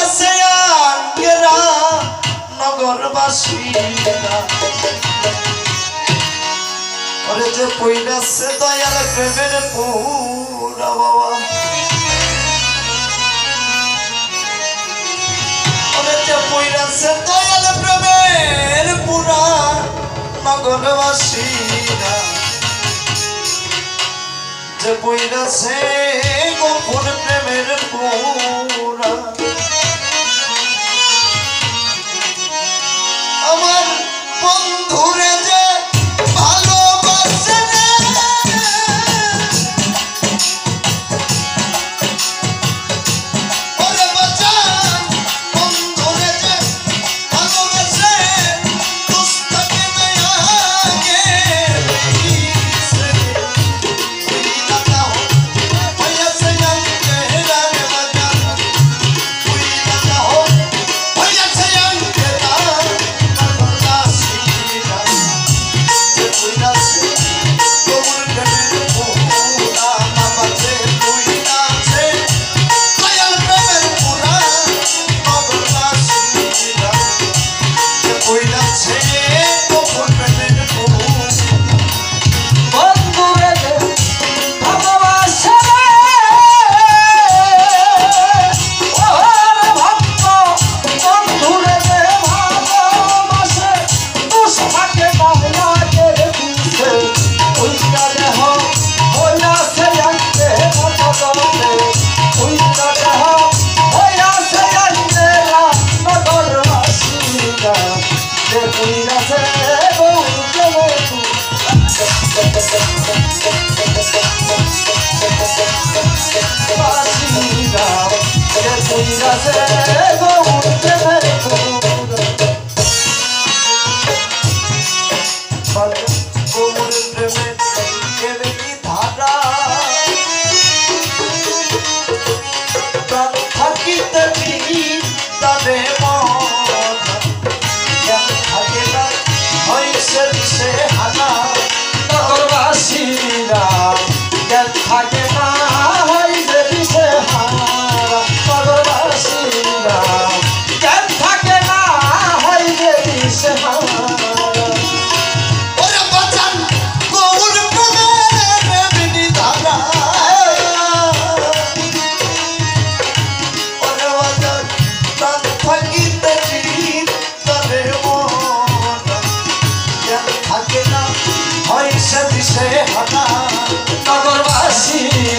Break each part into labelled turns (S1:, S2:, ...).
S1: গেছে আগেরা নগরবাসীরা ওরে যে পইরাছে দয়াল প্রেমের পৌরা বাবা। ওরে যে পইরাছে দয়াল প্রেমের পুরা নগরবাসীরা যে পইরাছে গোপন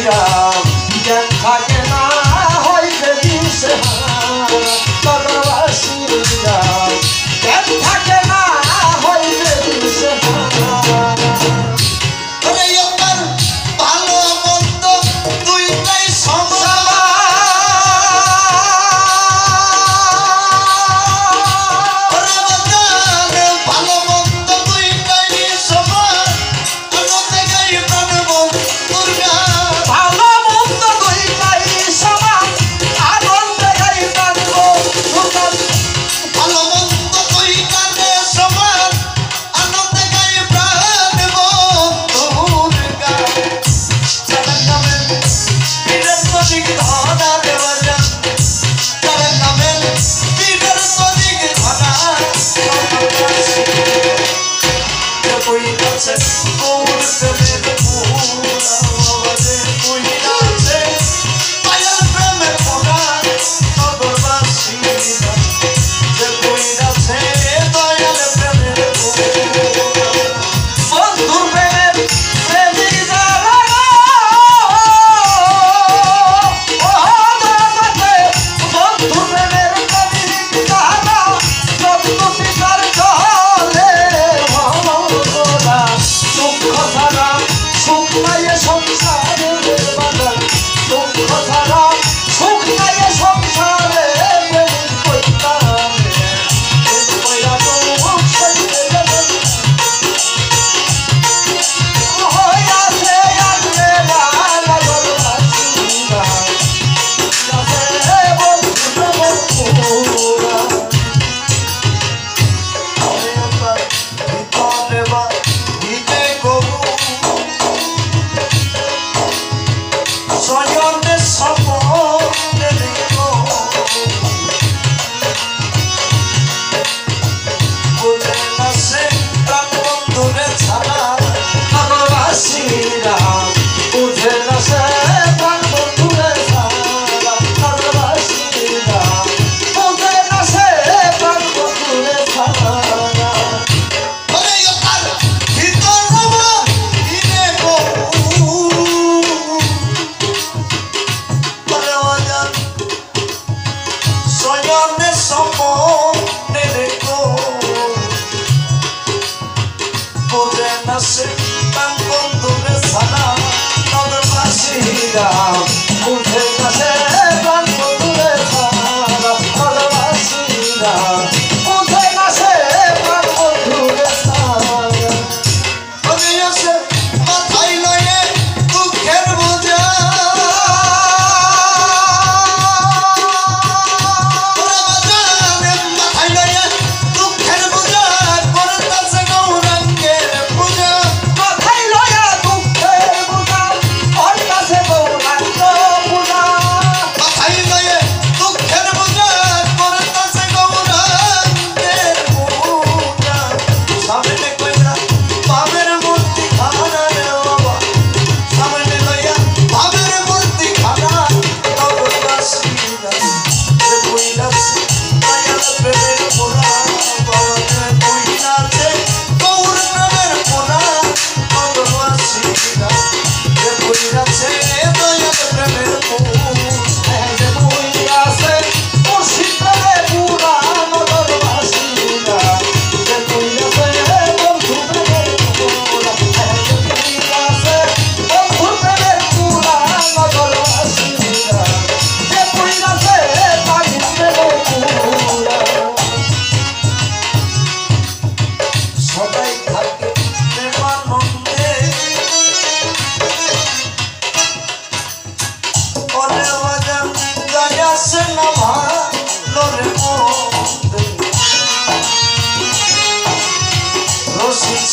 S1: 야.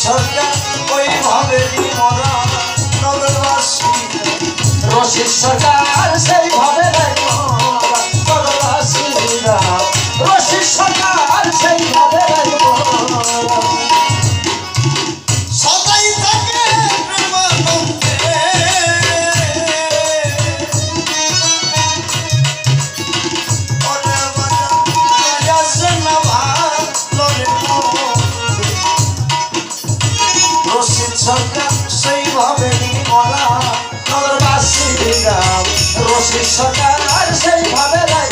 S1: সরকার ওইভাবে মরা নগরবাসী।
S2: রশিদ সরকার সেইভাবে সরকার সেইভাবে
S1: নিমলা নগরবাসী রাম রশি সরকার সেইভাবে রায়